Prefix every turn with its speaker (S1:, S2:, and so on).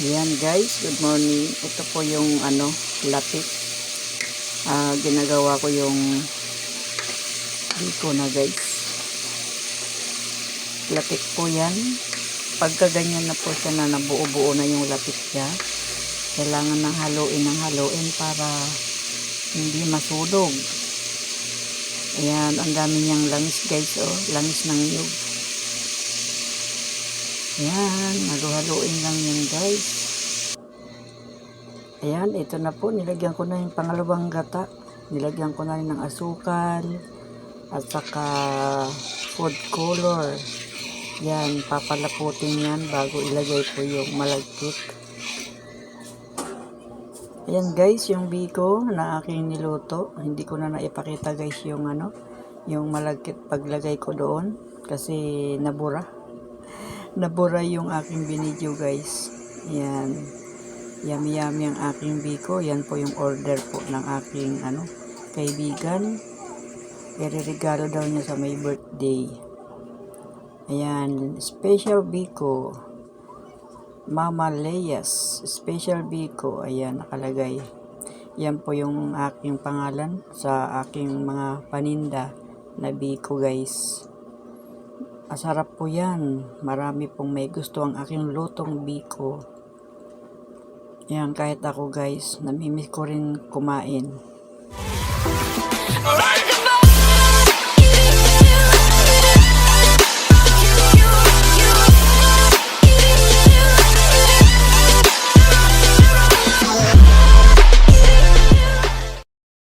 S1: Ayan guys, good morning. Ito po yung ano, lapit. Ah, ginagawa ko yung biko na guys. Lapit po yan. Pagka ganyan na po siya na nabuo-buo na yung lapit niya, kailangan ng haluin ng haluin para hindi masunog. Ayan, ang dami niyang langis guys, oh. Langis ng nyug. Ayan, halu-haluin lang yan guys. Ayan, ito na po. Nilagyan ko na yung pangalawang gata. Nilagyan ko na rin ng asukal at saka food color. Yan, papalaputin yan bago ilagay po yung malagkit. Ayan guys, yung biko na aking niluto. Hindi ko na naipakita guys yung ano, yung malagkit paglagay ko doon kasi nabura. Nabura yung aking binidyo guys. Yan. Yummy yummy ang aking biko. Yan po yung order po ng aking ano, kaibigan. Ireregalo daw niya sa may birthday. Ayan, special biko. Mama Leyes, special biko. Ayan, nakalagay. Yan po yung aking pangalan sa aking mga paninda na biko guys. Asarap po yan. Marami pong may gusto ang aking lutong biko. Yan, kahit ako guys, namimiss ko rin kumain.